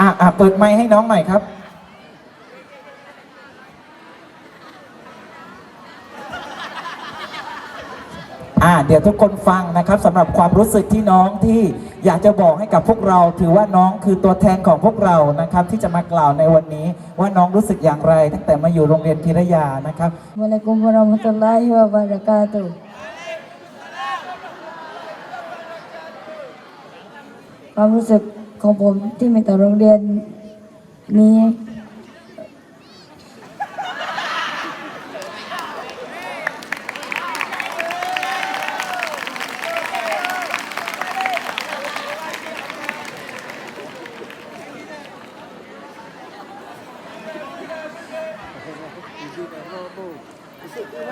อะอะเปิดไมค์ให้น้องหน่อยครับ อ่าเดี๋ยวทุกคนฟังนะครับสำหรับความรู้สึกที่น้องที่อยากจะบอกให้กับพวกเรา ถือว่าน้องคือตัวแทนของพวกเรานะครับ ที่จะมากล่าวในวันนี้ ว่าน้องรู้สึกอย่างไร ตั้งแต่มาอยู่โรงเรียนพิรยานะครับ Assalamualaikum warahmatullahi wabarakatuh. ความรู้สึก ของผมที่มีต่อโรงเรียนนี้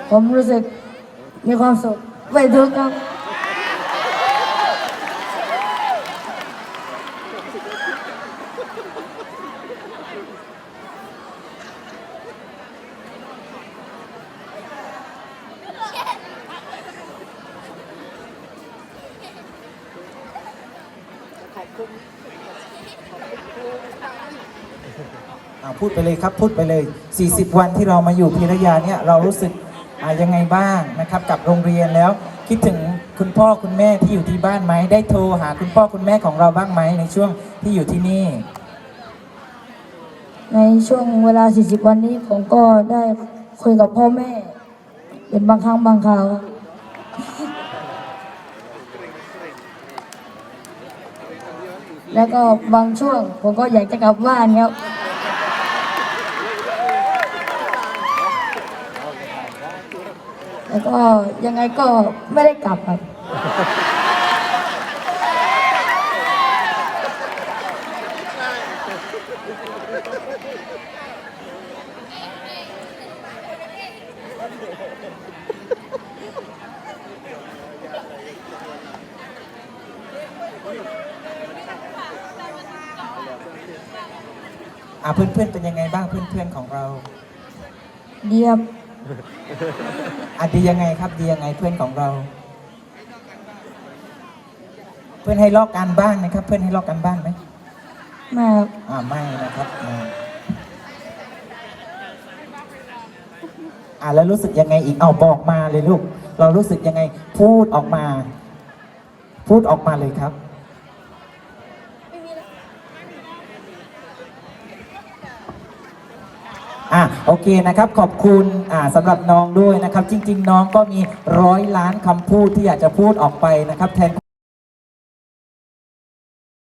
ผมรู้สึกมีความสุขไม่ทุกข์ครับ อ่าพูดไปเลยครับพูดไปเลย 40 วันที่เรามาอยู่พิรยาเนี่ยเรารู้สึกอ่ายังไงบ้างนะครับ กับโรงเรียนแล้ว คิดถึงคุณพ่อคุณแม่ที่อยู่ที่บ้านไหมได้โทรหาคุณพ่อคุณแม่ของเราบ้างไหมในช่วงที่อยู่ที่นี่ ในช่วงเวลา 40 วันนี้ผมก็ได้คุยกับพ่อแม่ เป็นบางครั้งบางคราวครับ แล้วก็บางช่วงผมก็อยากจะกลับบ้านครับ แล้วก็ยังไงก็ไม่ได้กลับครับ อ่าเพื่อนๆเป็นยังไงบ้างเพื่อนๆของเราเดียบอะดียังไงครับดียังไงเพื่อนของเรา เพื่อนให้ลอกการบ้านไหมครับ เพื่อนให้ลอกการบ้านไหมแม่ครับอ่าไม่นะครับอ่าอ่าแล้วรู้สึกยังไงอีกเอาบอกมาเลยลูก เรารู้สึกยังไง พูดออกมา พูดออกมาเลยครับ อะโอเคนะครับขอบคุณอ่าสำหรับน้องด้วยนะครับ จริง ๆ น้องก็มีร้อยล้านคำพูดที่อยากจะพูดออกไปนะครับแทน